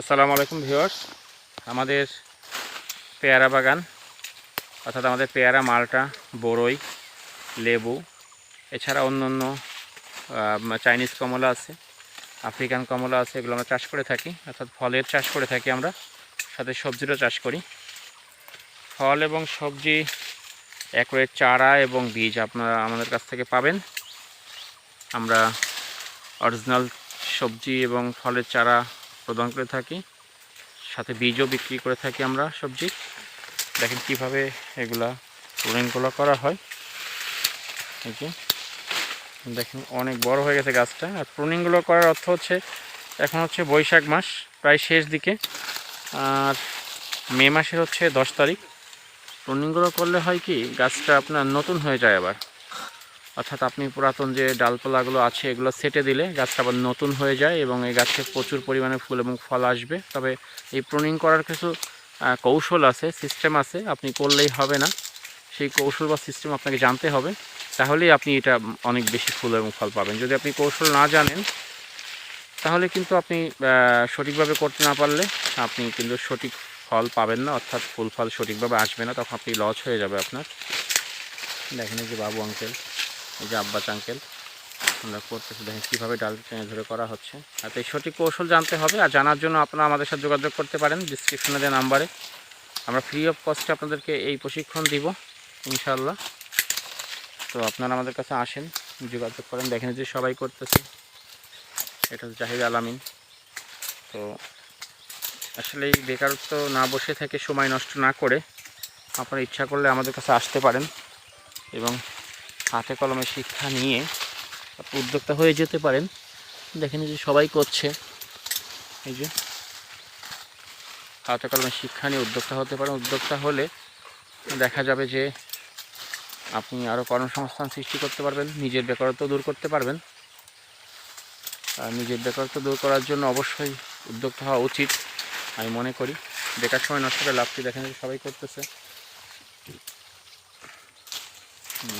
আসসালামু আলাইকুম ভিউয়ার্স। আমাদের পেয়ারা বাগান, অর্থাৎ আমাদের পেয়ারা, মালটা বড়ই লেবু, এছাড়া অন্য অন্য চাইনিজ কমলা আছে, আফ্রিকান কমলা আছে, এগুলো আমরা চাষ করে থাকি, অর্থাৎ ফলের চাষ করে থাকি আমরা, সাথে সবজিরও চাষ করি। ফল এবং সবজি একরের চারা এবং বীজ আপনারা আমাদের কাছ থেকে পাবেন। আমরা অরিজিনাল সবজি এবং ফলের চারা প্রদান করে থাকি। সাথে বীজও বিক্রি করে থাকি আমরা সবজি। দেখেন কীভাবে এগুলা প্রুনিংগুলো করা হয়। এই দেখেন অনেক বড় হয়ে গেছে গাছটা। আর প্রুনিংগুলো করার অর্থ হচ্ছে, এখন হচ্ছে বৈশাখ মাস, প্রায় শেষ দিকে। আর মে মাসের হচ্ছে দশ তারিখ। প্রুনিংগুলো করলে হয় কি, গাছটা আপনার নতুন হয়ে যায় আবার। অর্থাৎ আপনি পুরাতন যে ডালপালাগুলো আছে, এগুলো সেটে দিলে গাছটা আবার নতুন হয়ে যায় এবং এই গাছে প্রচুর পরিমাণে ফুল এবং ফল আসবে। তবে এই প্রুনিং করার কিছু কৌশল আছে সিস্টেম আছে, আপনি করলেই হবে না। সেই কৌশল বা সিস্টেম আপনাকে জানতে হবে। তাহলেই আপনি এটা অনেক বেশি ফুল এবং ফল পাবেন। যদি আপনি কৌশল না জানেন, তাহলে কিন্তু আপনি সঠিকভাবে করতে না পারলে আপনি কিন্তু সঠিক ফল পাবেন না। অর্থাৎ ফুল ফল সঠিকভাবে আসবে না, তখন আপনি লস হয়ে যাবে আপনার। দেখেন যে বাবু আঙ্কেল এই যে আব্বাস আঙ্কেল আমরা করতেছি। দেখেন কীভাবে ডাল টেনে ধরে করা হচ্ছে। আর এই সঠিক কৌশল জানতে হবে আর জানার জন্য আপনারা আমাদের সাথে যোগাযোগ করতে পারেন ডিসক্রিপশনে দেওয়া নাম্বারে আমরা ফ্রি অফ কস্টে আপনাদেরকে এই প্রশিক্ষণ দিব ইনশাল্লাহ তো আপনারা আমাদের কাছে আসেন, যোগাযোগ করেন। দেখেন যে সবাই করতেছে। এটা হচ্ছে জাহিদ আলামিন তো আসলে এই বেকারত্ব না বসে থেকে সময় নষ্ট না করে আপনারা ইচ্ছা করলে আমাদের কাছে আসতে পারেন এবং হাতে কলমে শিক্ষা নিয়ে উদ্যোক্তা হয়ে যেতে পারেন। দেখেন যে সবাই করছে। এই যে হাতে কলমে শিক্ষা নিয়ে উদ্যোক্তা হতে পারেন। উদ্যোক্তা হলে দেখা যাবে যে আপনি আরও কর্মসংস্থান সৃষ্টি করতে পারবেন, নিজের বেকারত্ব দূর করতে পারবেন। আর নিজের বেকারত্ব দূর করার জন্য অবশ্যই উদ্যোক্তা হওয়া উচিত, আমি মনে করি। বেকার সময় নষ্ট করে লাভটি দেখেন সবাই করতেছে।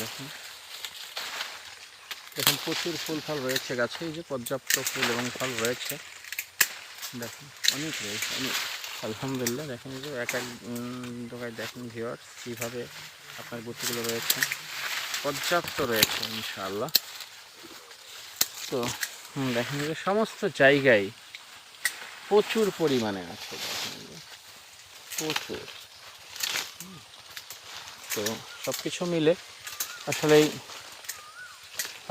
দেখুন। দেখুন, প্রচুর ফুল ফল রয়েছে গাছে। এই যে পর্যাপ্ত ফুল এবং ফল রয়েছে। দেখুন, অনেক রয়েছে, অনেক। আলহামদুলিল্লাহ, দেখেন যে এক এক দোকায় দেখেন ভিওর কীভাবে আপনার গুটিগুলো রয়েছে। পর্যাপ্ত রয়েছে, ইনশাআল্লাহ। তো দেখেন যে সমস্ত জায়গায় প্রচুর পরিমাণে আছে, দেখেন প্রচুর। তো সব কিছু মিলে আসলেই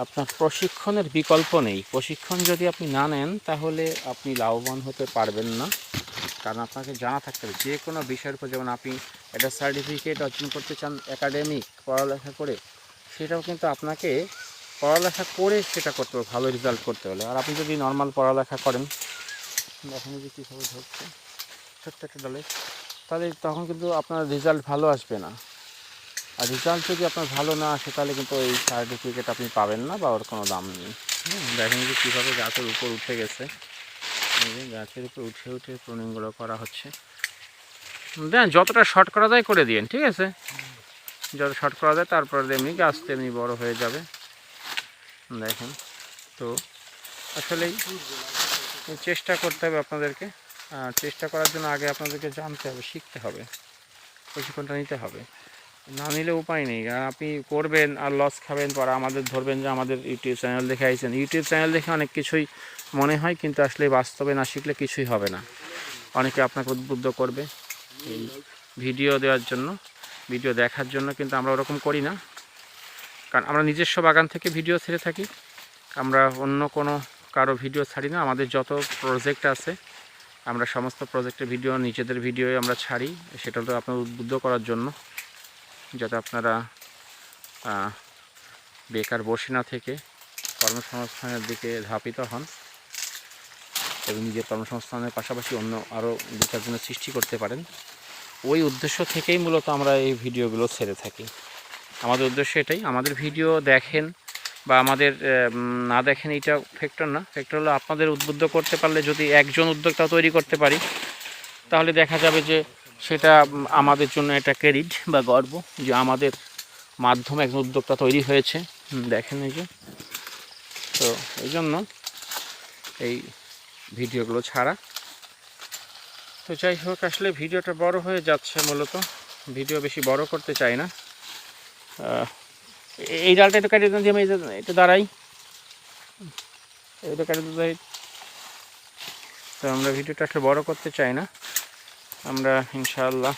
আপনার প্রশিক্ষণের বিকল্প নেই। প্রশিক্ষণ যদি আপনি না নেন, তাহলে আপনি লাভবান হতে পারবেন না। কারণ আপনাকে জানা থাকতে হবে, যে কোনো বিষয়ের উপর যেমন আপনি একটা সার্টিফিকেট অর্জন করতে চান একাডেমিক পড়ালেখা করে, সেটাও কিন্তু আপনাকে পড়ালেখা করে সেটা করতে হবে, ভালো রেজাল্ট করতে হলে। আর আপনি যদি নর্মাল পড়ালেখা করেন, এখন যে কীভাবে ধরছে? ছোট্ট একটা ডালে তাহলে তখন কিন্তু আপনার রেজাল্ট ভালো আসবে না। আর রেজাল্ট যদি আপনার ভালো না আসে, তাহলে কিন্তু এই সার্টিফিকেট আপনি পাবেন না বা ওর কোনো দাম নেই। দেখেন যে কীভাবে গাছের উপর উঠে গেছে। গাছের উপর উঠে উঠে প্রুনিংগুলো করা হচ্ছে। দেন যতটা শর্ট করা যায় করে দিন ঠিক আছে? যত শর্ট করা যায়, তারপর এমনি গাছ তেমনি বড় হয়ে যাবে। দেখেন, তো আসলেই চেষ্টা করতে হবে আপনাদেরকে। চেষ্টা করার জন্য আগে আপনাদেরকে জানতে হবে, শিখতে হবে। প্রশিক্ষণটা নিতে হবে। না নিলে উপায় নেই। আর আপনি করবেন আর লস খাবেন, পরে আমাদের ধরবেন যে আমাদের ইউটিউব চ্যানেল দেখে আইছেন। ইউটিউব চ্যানেল দেখে অনেক কিছুই মনে হয়, কিন্তু আসলে বাস্তবে না শিখলে কিছুই হবে না। অনেকে আপনাকে উদ্বুদ্ধ করবে ভিডিও দেওয়ার জন্য ভিডিও দেখার জন্য, কিন্তু আমরা ওরকম করি না। কারণ আমরা নিজস্ব বাগান থেকে ভিডিও ছেড়ে থাকি। আমরা অন্য কোনো কারও ভিডিও ছাড়ি না। আমাদের যত প্রজেক্ট আছে, আমরা সমস্ত প্রজেক্টের ভিডিও নিজেদের ভিডিওই আমরা ছাড়ি। সেটা তো আপনার উদ্বুদ্ধ করার জন্য। যাতে আপনারা বেকার বসে না থেকে কর্মসংস্থানের দিকে ধাপিত হন এবং নিজের কর্মসংস্থানের পাশাপাশি অন্য আরও দু চারজনের সৃষ্টি করতে পারেন। ওই উদ্দেশ্য থেকেই মূলত আমরা এই ভিডিওগুলো ছেড়ে থাকি। আমাদের উদ্দেশ্য এটাই, আমাদের ভিডিও দেখেন বা আমাদের না দেখেন এইটা ফ্যাক্টর না। ফ্যাক্টর হলো আপনাদের উদ্বুদ্ধ করতে পারলে যদি একজন উদ্যোক্তা তৈরি করতে পারি, তাহলে দেখা যাবে যে সেটা আমাদের জন্য একটা ক্রেডিট বা গর্ব যে আমাদের মাধ্যমে একজন উদ্যোক্তা তৈরি হয়েছে। দেখেন এই যে। তো এই জন্য এই ভিডিওগুলো ছাড়া। তো যাই হোক, আসলে ভিডিওটা বড় হয়ে যাচ্ছে মূলত। ভিডিও বেশি বড় করতে চাই না। এই ডালটা একটু কাটিয়ে দিন আমি একটু দাঁড়াই। এটা কাটিয়ে দিতে তো আমরা ভিডিওটা আসলে বড় করতে চাই না। আমরা ইনশাআল্লাহ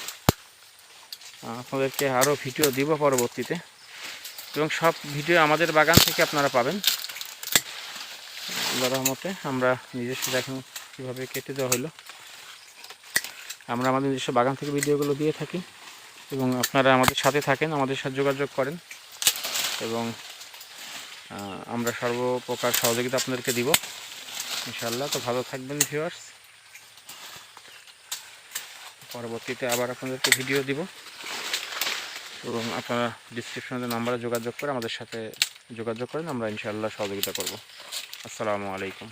আহ, আপনাদেরকে আরও ভিডিও দিব পরবর্তীতে। এবং সব ভিডিও আমাদের বাগান থেকে আপনারা পাবেন। রহমতে আমরা নিজস্ব দেখেন কীভাবে কেটে দেওয়া হলো আমরা আমাদের নিজস্ব বাগান থেকে ভিডিওগুলো দিয়ে থাকি এবং আপনারা আমাদের সাথে থাকেন আমাদের সাথে যোগাযোগ করেন এবং আমরা সর্বপ্রকার সহযোগিতা আপনাদেরকে দিব। ইনশাল্লাহ তো ভালো থাকবেন ভিউয়ার্স পরবর্তীতে আবার আপনাদেরকে ভিডিও দিব। এবং আপনারা ডিসক্রিপশনে নাম্বারে যোগাযোগ করে আমাদের সাথে যোগাযোগ করেন, আমরা ইনশাআল্লাহ সহযোগিতা করব। আসসালামু আলাইকুম।